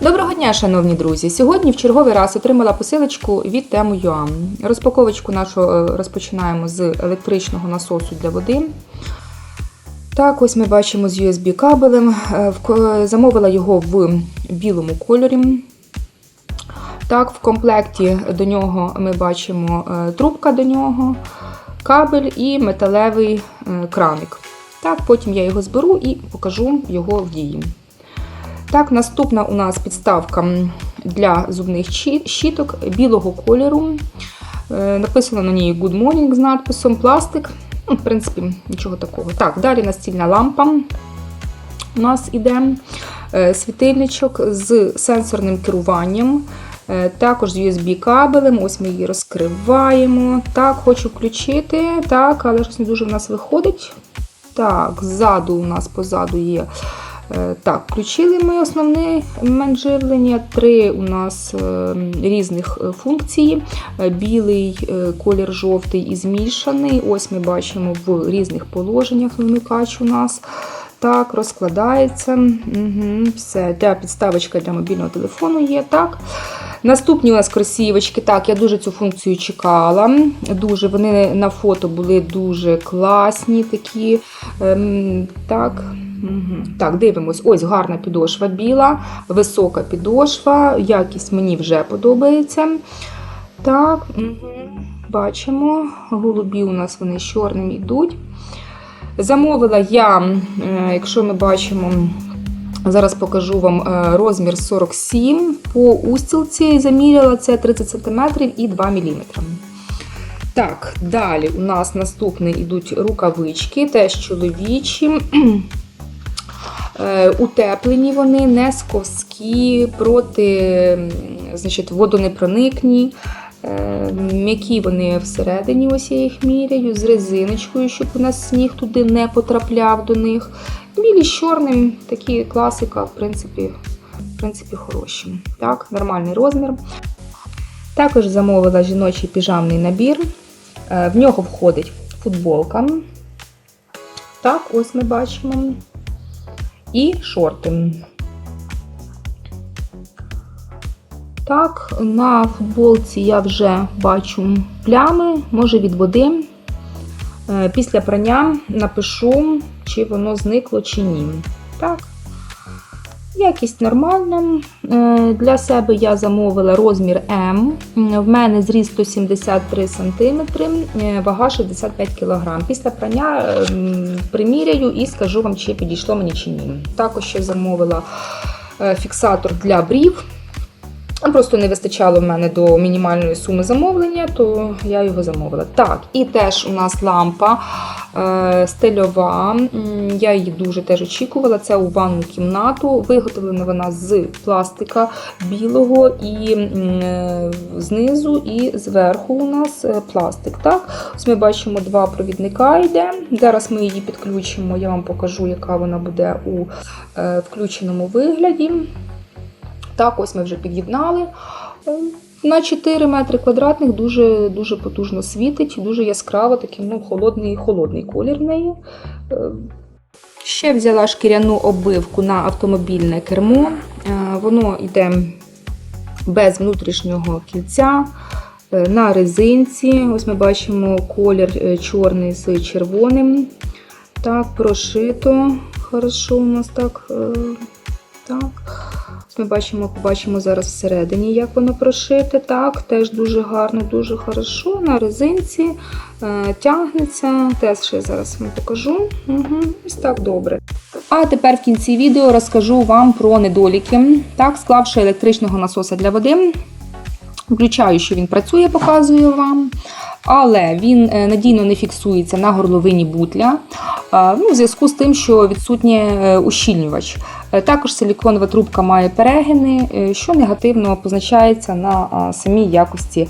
Доброго дня, шановні друзі! Сьогодні в черговий раз отримала посилочку від тему Юам. Розпаковочку нашу е, розпочинаємо з електричного насосу для води. Так, ось ми бачимо з USB кабелем. Е, Замовила його в білому кольорі. Так, в комплекті до нього ми бачимо е, трубка до нього, кабель і металевий краник. Так, потім я його зберу і покажу його в дії. Так, наступна у нас підставка для зубних щі- щіток білого кольору. Е, Написано на ній Good Morning з надписом пластик. Ну, в принципі, нічого такого. Так, далі настільна лампа у нас іде. Е, Світильничок з сенсорним керуванням. Е, Також з USB-кабелем. Ось ми її розкриваємо. Так, хочу включити. Так, але щось не дуже в нас виходить. Так, ззаду у нас позаду є. Е, Так, включили ми момент живлення. Три у нас е, різних е, функції. Білий, колір жовтий і змішаний. Ось ми бачимо в різних положеннях вимикач у нас. Так, розкладається. Угу, все, для підставочка для мобільного телефону є. Так. Наступні у нас кросівочки. Так, я дуже цю функцію чекала. Дуже вони на фото були дуже класні такі. Ем, так. Так, дивимось. Ось гарна підошва біла, висока підошва, якість мені вже подобається. Так, мгм. бачимо. Голубі у нас вони з чорним йдуть. Замовила я, е, якщо ми бачимо, зараз покажу вам е, розмір 47 по устілці. Заміряла це 30 см і 2 мм. Так, далі у нас наступні йдуть рукавички, теж чоловічі. Е, Утеплені вони, не сковські, проти значить, водонепроникні. Е, М'які вони всередині, ось я їх міряю, з резиночкою, щоб у нас сніг туди не потрапляв до них. Білі з чорним, такі класика, в принципі, в принципі хороші. Так, нормальний розмір. Також замовила жіночий піжамний набір. Е, В нього входить футболка. Так, ось ми бачимо. І шорти. Так, на футболці я вже бачу плями, може від води. Е, Після прання напишу, чи воно зникло, чи ні. Так. Якість нормальна. Е, Для себе я замовила розмір М. В мене зріст 173 см, вага 65 кг. Після прання е, приміряю і скажу вам, чи підійшло мені чи ні. Також ще замовила е, фіксатор для брів. Просто не вистачало в мене до мінімальної суми замовлення, то я його замовила. Так, і теж у нас лампа е, стильова. Я її дуже теж очікувала. Це у ванну кімнату. Виготовлена вона з пластика білого і е, знизу, і зверху у нас е, пластик. Так? Ось ми бачимо два провідника йде. Зараз ми її підключимо. Я вам покажу, яка вона буде у е, включеному вигляді. Так, ось ми вже під'єднали. Е, На 4 метри квадратних дуже, дуже потужно світить, дуже яскраво, такий ну, холодний, холодний колір в неї. Е, Ще взяла шкіряну оббивку на автомобільне кермо. Е, Воно йде без внутрішнього кільця. На резинці. Ось ми бачимо колір чорний з червоним. Так, прошито. Хорошо у нас так. так. Ми бачимо, побачимо зараз всередині, як воно прошите. Так, теж дуже гарно, дуже хорошо. На резинці е, тягнеться. Теж ще зараз вам покажу. Угу, ось так добре. А тепер в кінці відео розкажу вам про недоліки. Так, склавши електричного насоса для води. Включаю, що він працює, показую вам. Але він е, надійно не фіксується на горловині бутля. е, Ну, в зв'язку з тим, що відсутнє е, ущільнювач. Також силіконова трубка має перегини, що негативно позначається на самій якості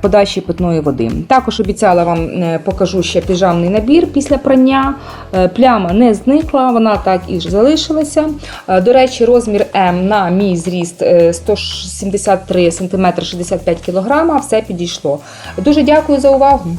подачі питної води. Також обіцяла вам е, покажу ще піжамний набір після прання. Е, Пляма не зникла, вона так і ж залишилася. Е, До речі, розмір М на мій зріст е, 173 см 65 кг, все підійшло. Дуже дякую за увагу.